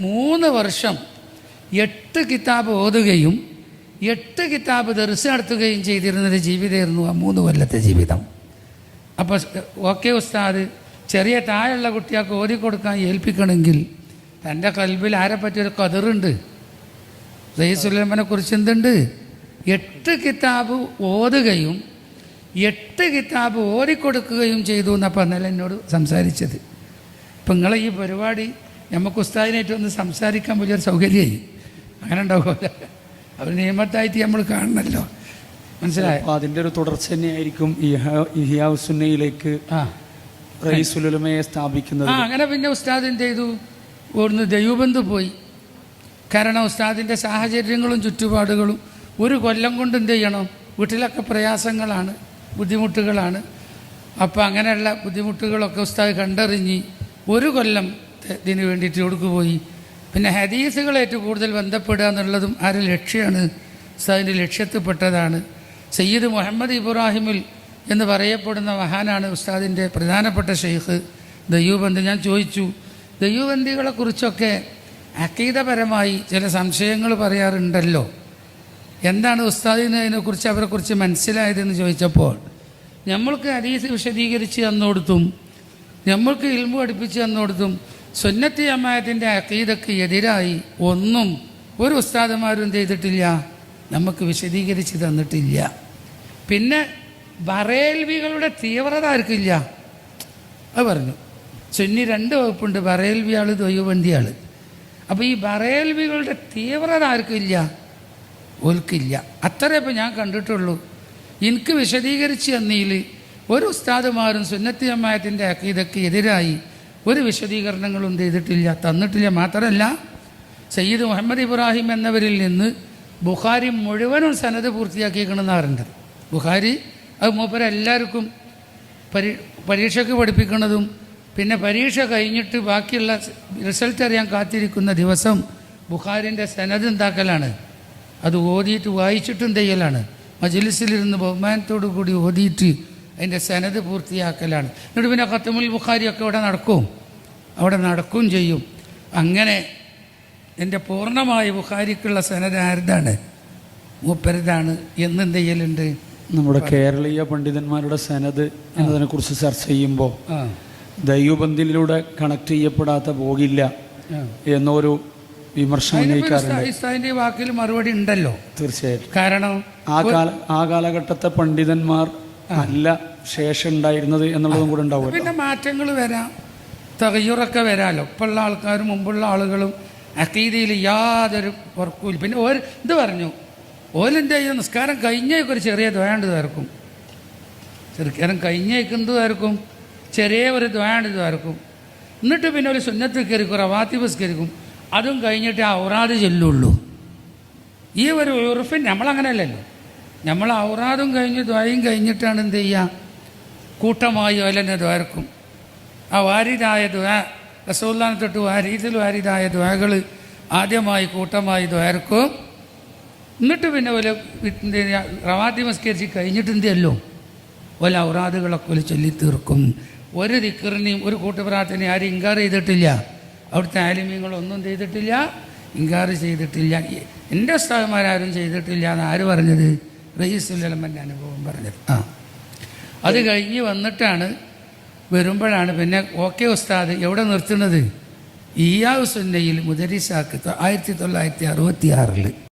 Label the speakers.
Speaker 1: മൂന്ന് വർഷം എട്ട് കിതാബ് ഓതുകയും എട്ട് കിതാബ് ദർശനം നടത്തുകയും ചെയ്തിരുന്നൊരു ജീവിതമായിരുന്നു ആ മൂന്ന് കൊല്ലത്തെ ജീവിതം. അപ്പോൾ ഓക്കെ ഉസ്താദ് ചെറിയ താഴെയുള്ള കുട്ടികൾക്ക് ഓതി കൊടുക്കാൻ ഏൽപ്പിക്കണമെങ്കിൽ തന്റെ കൽബിൽ ആരെ പറ്റിയൊരു കതിറുണ്ട്? റയീസുലമനെ കുറിച്ച് എന്തുണ്ട്? എട്ട് കിതാബ് ഓതുകയും എട്ട് കിതാബ് ഓതിക്കൊടുക്കുകയും ചെയ്തു എന്നപ്പോൾ ഇന്നലെ എന്നോട് സംസാരിച്ചത്. ഇപ്പം നിങ്ങളെ ഈ പരിപാടി നമുക്ക് ഉസ്താദിനായിട്ട് ഒന്ന് സംസാരിക്കാൻ വലിയൊരു സൗകര്യമായി. അങ്ങനെ ഉണ്ടാവുമല്ലോ. അവർ നിയമത്തായിട്ട് നമ്മൾ കാണണമല്ലോ മനസ്സിലായോ?
Speaker 2: അപ്പോൾ അതിന്റെ ഒരു തുടർച്ച തന്നെയായിരിക്കും ഇഹിയാസുന്നയിലേക്ക്
Speaker 1: ആ.
Speaker 2: റയീസുലുലമയെ സ്ഥാപിക്കുന്നത്.
Speaker 1: ആ അങ്ങനെ പിന്നെ ഉസ്താദ് എന്ത് ചെയ്തു? ഓർന്ന് ദൈവബന്ധു പോയി. കാരണം ഉസ്താദിന്റെ സാഹചര്യങ്ങളും ചുറ്റുപാടുകളും ഒരു കൊല്ലം കൊണ്ട് എന്ത് ചെയ്യണം? വീട്ടിലൊക്കെ പ്രയാസങ്ങളാണ് ബുദ്ധിമുട്ടുകളാണ്. അപ്പോൾ അങ്ങനെയുള്ള ബുദ്ധിമുട്ടുകളൊക്കെ ഉസ്താദ് കണ്ടറിഞ്ഞ് ഒരു കൊല്ലം ഇതിന് വേണ്ടിയിട്ട് കൊടുക്കു പോയി. പിന്നെ ഹദീസുകളായിട്ട് കൂടുതൽ ബന്ധപ്പെടുക എന്നുള്ളതും ആ ഒരു ലക്ഷ്യമാണ് സാറിന്റെ ലക്ഷ്യത്തിൽപ്പെട്ടതാണ്. സയ്യിദ് മുഹമ്മദ് ഇബ്രാഹിമിൽ എന്ന് പറയപ്പെടുന്ന മഹാനാണ് ഉസ്താദിന്റെ പ്രധാനപ്പെട്ട ഷെയ്ഖ് ദയ്യൂബന്തി ഞാൻ ചോദിച്ചു ദയ്യൂബന്തികളെക്കുറിച്ചൊക്കെ അക്കീതപരമായി ചില സംശയങ്ങൾ പറയാറുണ്ടല്ലോ. എന്താണ് ഉസ്താദിന് അതിനെക്കുറിച്ച് അവരെക്കുറിച്ച് മനസ്സിലായതെന്ന് ചോദിച്ചപ്പോൾ നമ്മൾക്ക് ഹദീസ് വിശദീകരിച്ച് തന്നുകൊടുത്തും നമ്മൾക്ക് ഇൽമു പഠിപ്പിച്ച് തന്നോടത്തും സുന്നത്തി അമ്മായത്തിന്റെ അക്കീതക്ക് എതിരായി ഒന്നും ഒരു ഉസ്താദന്മാരും ചെയ്തിട്ടില്ല നമുക്ക് വിശദീകരിച്ച് തന്നിട്ടില്ല. പിന്നെ ബറേൽവികളുടെ തീവ്രത ആർക്കില്ല? അത് പറഞ്ഞു. സുന്നി രണ്ട് വകുപ്പുണ്ട് ബറേൽവി ആൾ തൊയ്യുബന്തി ആൾ അപ്പോൾ ഈ ബറേൽവികളുടെ തീവ്രത ആർക്കില്ല? ഓൽക്കില്ല. അത്രേ ഇപ്പം ഞാൻ കണ്ടിട്ടുള്ളൂ. എനിക്ക് വിശദീകരിച്ച് തന്നീൽ ഒരു ഉസ്താദുമാരും സുന്നത്തി അമ്മായത്തിന്റെ അക്കീതക്ക് എതിരായി ഒരു വിശദീകരണങ്ങളും ചെയ്തിട്ടില്ല. തന്നിട്ടില്ല. മാത്രമല്ല സയ്യിദ് മുഹമ്മദ് ഇബ്രാഹിം എന്നവരിൽ നിന്ന് ബുഖാരി മുഴുവനും സനത് പൂർത്തിയാക്കിയിരിക്കണമെന്ന് പറയുന്നത് ബുഖാരി അത് മൂപ്പര എല്ലാവർക്കും പരീ പരീക്ഷയ്ക്ക് പഠിപ്പിക്കുന്നതും പിന്നെ പരീക്ഷ കഴിഞ്ഞിട്ട് ബാക്കിയുള്ള റിസൾട്ട് അറിയാൻ കാത്തിരിക്കുന്ന ദിവസം ബുഖാരിന്റെ സനത് എന്താക്കലാണ്? അത് ഓതിയിട്ട് വായിച്ചിട്ടും ചെയ്യലാണ്. മജിലിസിലിരുന്ന് ബഹുമാനത്തോടു കൂടി ഓതിയിട്ട് അതിന്റെ സനത് പൂർത്തിയാക്കലാണ്. എന്നിട്ട് പിന്നെ ഖത്തമുൽ ബുഖാരിയൊക്കെ അവിടെ നടക്കും. അവിടെ നടക്കും ചെയ്യും. അങ്ങനെ എന്റെ പൂർണമായ ബുഖാരിക്കുള്ള സനത് ആരുതാണ്? മൂപ്പരതാണ്. എന്നും ചെയ്യലുണ്ട്?
Speaker 2: നമ്മുടെ കേരളീയ പണ്ഡിതന്മാരുടെ സനത് എന്നതിനെ കുറിച്ച് ചർച്ച ചെയ്യുമ്പോൾ ദൈവബന്ധിലൂടെ കണക്ട് ചെയ്യപ്പെടാത്ത പോകില്ല എന്നൊരു വിമർശനം
Speaker 1: വാക്കിൽ മറുപടി ഉണ്ടല്ലോ.
Speaker 2: തീർച്ചയായിട്ടും.
Speaker 1: കാരണം
Speaker 2: ആ കാല ആ കാലഘട്ടത്തെ പണ്ഡിതന്മാർ അല്ല ശേഷം ഉണ്ടായിരുന്നത് എന്നുള്ളതും കൂടെ ഉണ്ടാവും
Speaker 1: പിന്നെ മാറ്റങ്ങൾ വരാം. തകയ്യൂറൊക്കെ വരാമല്ലോ ഇപ്പോഴുള്ള ആൾക്കാരും മുമ്പുള്ള ആളുകളും അക്കീതിയിൽ യാതൊരു ഉറക്കില്ല പിന്നെ ഒരു ഇത് പറഞ്ഞു. ഓലിന്റെ ഈ നിസ്കാരം കഴിഞ്ഞേക്ക് ഒരു ചെറിയ ദ്വയാണ്ട് തീർക്കും ചെറുക്കാരം കഴിഞ്ഞേക്കുന്നത് തീർക്കും ചെറിയ ഒരു ദ്വയാണ്ട് തീർക്കും എന്നിട്ട് പിന്നെ ഒരു സുന്നത്ത് കയറിക്കും റവാത്തി പുസ്കരിക്കും അതും കഴിഞ്ഞിട്ട് ആ ഔറാദ് ചെല്ലുള്ളൂ. ഈ ഒരു ഉറുഫിൻ നമ്മളങ്ങനെയല്ലല്ലോ. നമ്മൾ ഔറാദും കഴിഞ്ഞ് ദ്വയും കഴിഞ്ഞിട്ടാണ് എന്ത് ചെയ്യുക കൂട്ടമായി ഒലനെ ദ്വാരക്കും. ആ വാരിതായ ദ്വാ റസൂല്ലാൻ തൊട്ട് വാരീതിൽ വാരിതായ ദ്വാകൾ ആദ്യമായി കൂട്ടമായി ദ്വാരക്കും. എന്നിട്ട് പിന്നെ ഒല റവാത്തി മസ്കരിച്ച് കഴിഞ്ഞിട്ട് എന്ത് ചെയ്യല്ലോ? ഒല ഔറാദുകളൊക്കെ ഒരു ചൊല്ലി തീർക്കും ഒരു ദിക്കറിനെയും ഒരു കൂട്ടുപ്രാർത്ഥനയും ആരും ഇൻകാർ ചെയ്തിട്ടില്ല. അവിടുത്തെ ആലിമ്യങ്ങളൊന്നും ചെയ്തിട്ടില്ല ഇൻകാർ ചെയ്തിട്ടില്ല. എന്റെ ഉസ്താദന്മാരാരും ചെയ്തിട്ടില്ല എന്ന് ആര് പറഞ്ഞത്? റയീസുല്ലമ്മന്റെ അനുഭവം പറഞ്ഞത്. ആ. അത് കഴിഞ്ഞ് വന്നിട്ടാണ് വരുമ്പോഴാണ് പിന്നെ ഓക്കെ ഉസ്താദ് എവിടെ നിർത്തുന്നത്? ഇയാവ് സുന്നയിൽ മുദരിസാക്ക് ആയിരത്തി തൊള്ളായിരത്തി അറുപത്തി ആറിൽ